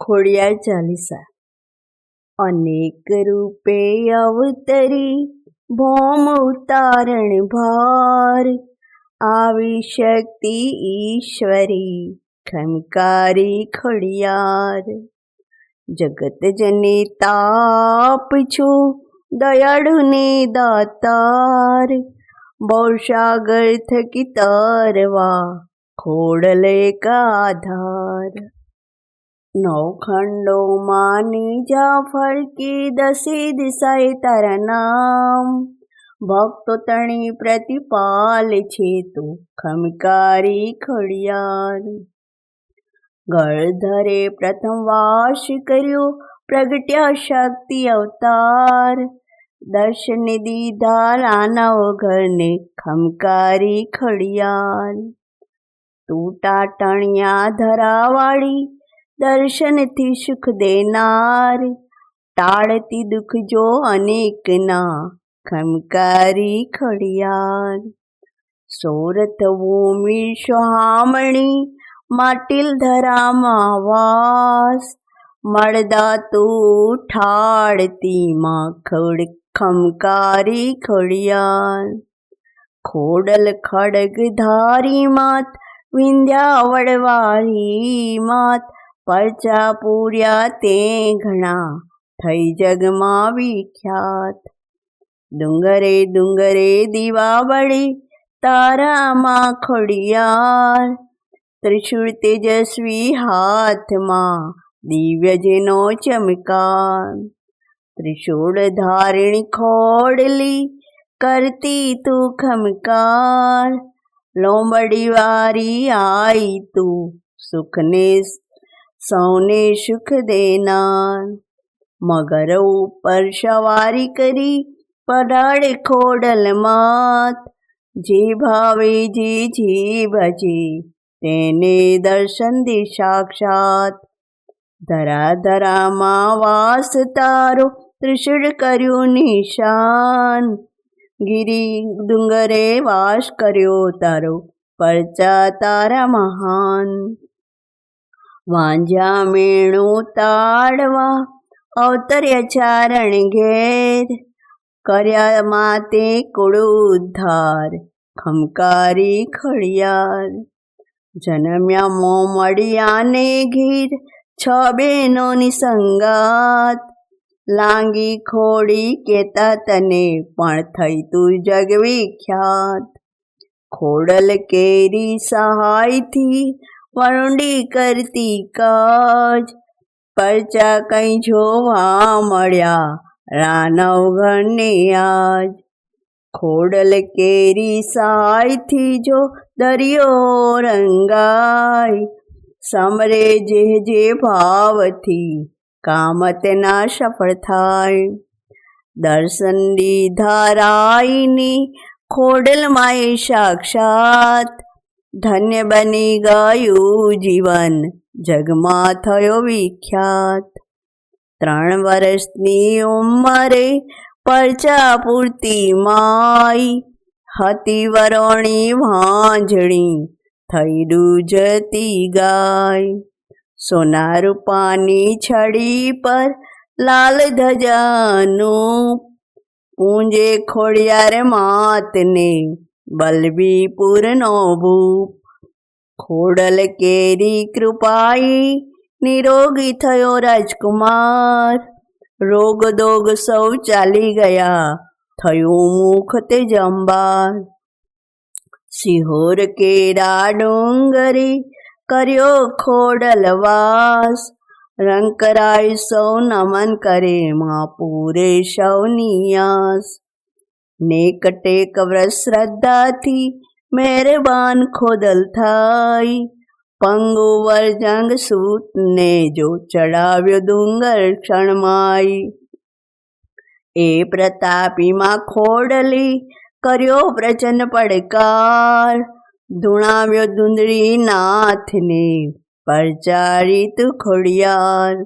ખોડિયાર ચાલીસા. અનેક રૂપે અવતરી ભોમ ઉતારણ ભાર. આવી શક્તિ ઈશ્વરી ખમકારી ખોડિયાર. જગત જને તાપ છો, દયાળુને દાતાર. બૌસાગર થકી તરવા ખોડલે કાધાર નવખંડોમાં નીજા ફરકે દસે દિશાએ તારા નામ ભક્તો તણી પ્રતિપાલ છે તો ખમકારી ખડિયાલ ગળધરે પ્રથમ વાસ કર્યો પ્રગટ્યા શક્તિ અવતાર દર્શન દીધા રાના ઘરને ખમકારી ખડિયાલ તૂટા ટણિયા ધરાવાળી દર્શનથી સુખ દેનાર. ટાળતી દુઃખ જો અનેકના, ખમકારી ખડિયાર. સોરથ ભૂમિ સોહામણી, માટીલ ધરામાં વાસ મળદા તું ઠાળતી માં ખડ ખમકારી ખડિયાર. ખોડલ ખડગ ધારી માત, વિંધ્યા વડવાળી માત. પરચા પૂર્યા તે ઘણા થઈ જગમાં વિખ્યાત. ડુંગરે ડુંગરે દીવાવળી તારામાં ખોડિયાર. ત્રિશુળ તેજસ્વી હાથમાં દિવ્ય જેનો ચમકાર ત્રિશુળ ધારિણી ખોડલી કરતી તું ખમકાર. લોંબડી વારી આઈ તું સુખને સૌને સુખ દેનાર. મગર ઉપર સવારી કરી પડાડે ખોડલ માત. જે ભાવે, જે જે ભજે તેને દર્શન દે સાક્ષાત. ધરા ધરામાં વાસ તારો ત્રિશુળ કર્યું નિશાન. ગિરી ડુંગરે વાસ કર્યો તારો પરચા તારા મહાન. વાંજા મેણું તાળવા અવતર્યા ચારણ ઘેર. કર્યા માતે કુળ ખમકારી ખડિયાર જન્મ્યા મોમડિયાને ઘીર, છ બહેનોની સંગાત. લાંગી ખોડી કેતા તને પણ થઈ તું જગવિખ્યાત. ખોડલ કેરી સહાયથી વરુંડી કરતી કાજ પરચા કઈ જોવા મળ્યા. રાનવ ઘરને આજ ખોડલ કેરી સાયથી જો દરિયો રંગાય સમરે જે જે ભાવથી કામ તેના સફળ થાય. દર્શન દીધા રાયની ખોડલ માય સાક્ષાત ધન્ય બની ગયું જીવન. જગમાં થયો વિખ્યાત. ત્રણ વર્ષની ઉંમરે પરચા પૂરતી માઈ હતી વરોણી વાંજણી. થઈ ડૂજતી ગાય. સોના રૂપાની છડી પર લાલ ધજાનું. પૂંજે ખોડિયાર માતને બલબીપુરનો ભૂપ ખોડલ કેરી કૃપાઈ નિરોગી થયો રાજકુમાર રોગ દોગ સૌ ચાલી ગયા થયું મુખ તે જંબાર સિહોર કેરા ડુંગરી કર્યો ખોડલ વાસ રંકરાય સૌ નમન કરે મા પૂરે સૌની આસ નેક ટેક વ્રત શ્રદ્ધાથી મહેરબાન ખોદલ થાય. પંગુ વરજંગ સૂતને જો ચડાવ્યો ડુંગર ક્ષણમાય. એ પ્રતાપીમાં ખોડલી કર્યો પ્રચન પડકાર. ધૂણાવ્યો નાથને ને તું ખોડિયાર.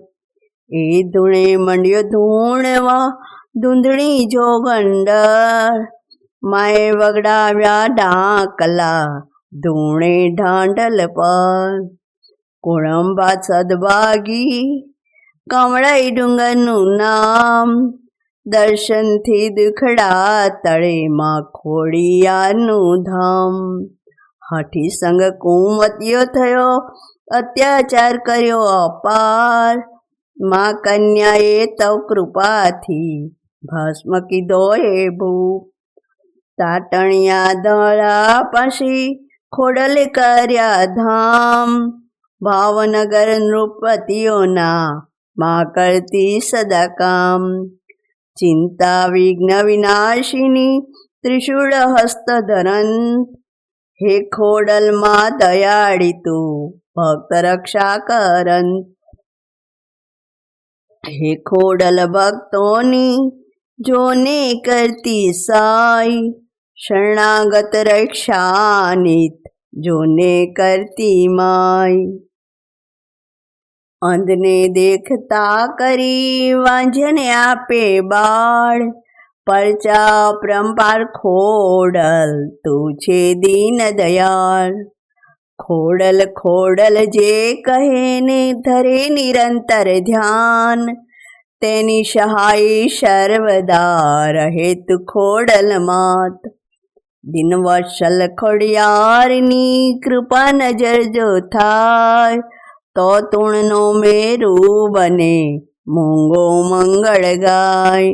એ ધૂણે મંડ્યો ધૂણવા ધૂંધળી જો ગંડર માએ વગડાવ્યા ડાકલા, ધૂણે ઢાંડલ પર. કોળંબા સદભાગી, કમળાઈ ડુંગરનું નામ, દર્શનથી દુખડા તળે માં ખોડિયારનું ધામ. હાથી સંગ કુમતિયો થયો, અત્યાચાર કર્યો અપાર. માં કન્યાએ તવ કૃપાથી ભસ્મ કીધો એ ભૂપ તાટણિયા દળા પછી ખોડલે કર્યા ધામ. ભાવનગર નૃપતિઓના માં કરતી સદા કામ ચિંતા વિઘ્ન વિનાશિની ત્રિશુળ હસ્ત ધરન હે ખોડલમાં દયાળી તું, ભક્ત રક્ષા કરન. હે ખોડલ ભક્તોની જોને કરતી સાય શરણાગત રક્ષાનિત જોને કરતી માય અંધને દેખતા કરી વાંઝને આપે બાળ. પરચા પરંપાર ખોડલ તું છે દીન દયાળ. ખોડલ ખોડલ જે કહે ને ધરે નિરંતર ધ્યાન. તેની સહાય સર્વદા રહે ખોડલ માત દિનવત્સલ ખોડિયારની કૃપા નજર જો થાય, તો તુણનો મેરુ બને, મૂંગો મંગળ ગાય.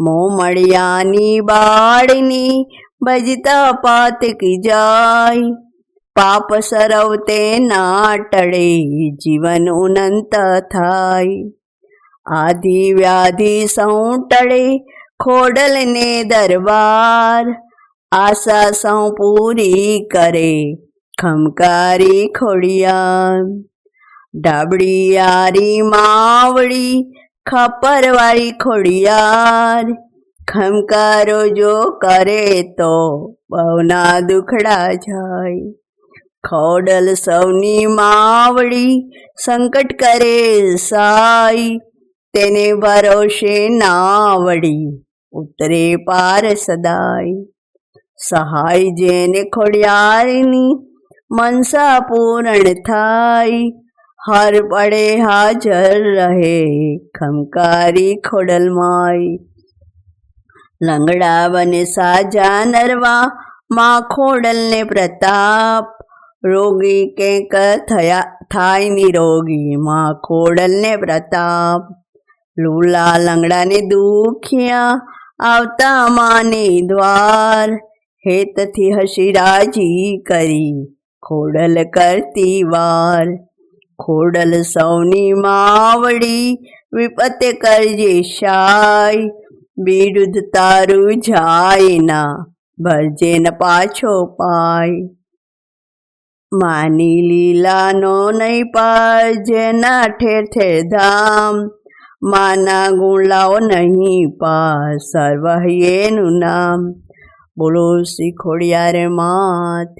મોમળિયાની બાળની ભજતા પાતકી જાય. પાપ સરવતે ના ટળે જીવન ઉનંત થાય. આધિ વ્યાધિ સૌ ટળે ખોડલને દરબાર આશા સૌ પૂરી કરે ખમકારી ખોડિયાર ડાબડિયારી માવડી ખપરવાળી ખોડિયાર ખમકારો જો કરે તો બહુના દુખડા જાય ખોડલ સૌની માવડી સંકટ કરે સાય તેને ભરોશે નાવડી, ઉતરે પાર સદાય. સહાય જેને ખોડિયારની મનસા પૂર્ણ થાય. હર પડે હાજર રહે ખમકારી ખોડલમાય લંગડા બને સાજા નરવા, માં ખોડલને પ્રતાપ. રોગી કે થયા, થાય નિરોગી, માં ખોડલને પ્રતાપ. લૂલા લંગડાને દુખ્યા આવતા માને દ્વાર હેતથી હસી રાજી કરી ખોડલ કરતી વાર ખોડલ સૌની માવડી વિપતે કરજે શાય બિરુદ તારું જાય ના ભરજે ન પાછો પાય માની લીલાનો નહીં પાર જેના ઠેર ઠેર ધામ માના ગુણ નહીં પા સર્વ એનું નામ બોલો શ્રી ખોડિયારે માત